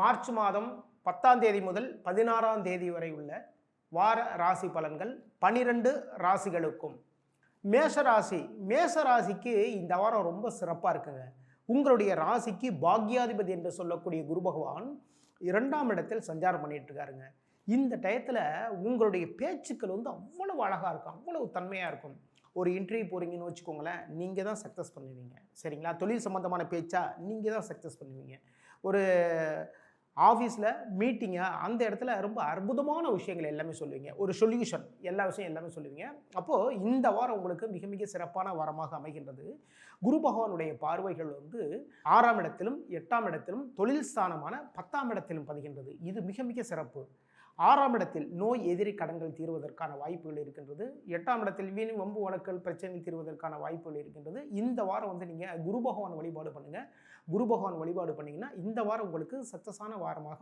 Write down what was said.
March மாதம் பத்தாம் தேதி முதல் பதினாறாம் தேதி வரை உள்ள வார ராசி பலன்கள் பனிரெண்டு ராசிகளுக்கும். மேஷ ராசி மேஷ ராசிக்கு இந்த வாரம் ரொம்ப சிறப்பாக இருக்குங்க. உங்களுடைய ராசிக்கு பாக்யாதிபதி என்று சொல்லக்கூடிய குரு பகவான் இரண்டாம் இடத்தில் சஞ்சாரம் பண்ணிட்டு இருக்காருங்க இந்த டயத்தில் உங்களுடைய பேச்சுக்கள் வந்து அவ்வளவு அழகாக இருக்கும் அவ்வளவு தன்மையாக இருக்கும். ஒரு இன்டர்வியூ போகிறீங்கன்னு வச்சுக்கோங்களேன் நீங்கள் தான் சக்ஸஸ் பண்ணுவீங்க. சரிங்களா? தொழில் சம்மந்தமான பேச்சா நீங்கள் தான் சக்ஸஸ் பண்ணுவீங்க. ஒரு ஆஃபீஸில் மீட்டிங்கை அந்த இடத்துல ரொம்ப அற்புதமான விஷயங்கள் எல்லாமே சொல்லுவீங்க. ஒரு சொல்யூஷன் எல்லா விஷயம் எல்லாமே சொல்லுவீங்க. அப்போது இந்த வாரம் உங்களுக்கு மிக மிக சிறப்பான வாரமாக அமைகின்றது. குரு பகவானுடைய பார்வைகள் வந்து ஆறாம் இடத்திலும் எட்டாம் இடத்திலும் தொழில் ஸ்தானமான பத்தாம் இடத்திலும் பதிகின்றது. இது மிக மிக சிறப்பு. ஆறாம் இடத்தில் நோய் எதிரி கடன்கள் தீர்வதற்கான வாய்ப்புகள் இருக்கின்றது. எட்டாம் இடத்தில் வீண் வம்பு வழக்கல் பிரச்சனைகள் தீர்வதற்கான வாய்ப்புகள் இருக்கின்றது. இந்த வாரம் வந்து நீங்கள் குரு பகவான் வழிபாடு பண்ணுங்கள் குரு பகவான் வழிபாடு பண்ணிங்கன்னா இந்த வாரம் உங்களுக்கு சக்ஸஸான வாரமாக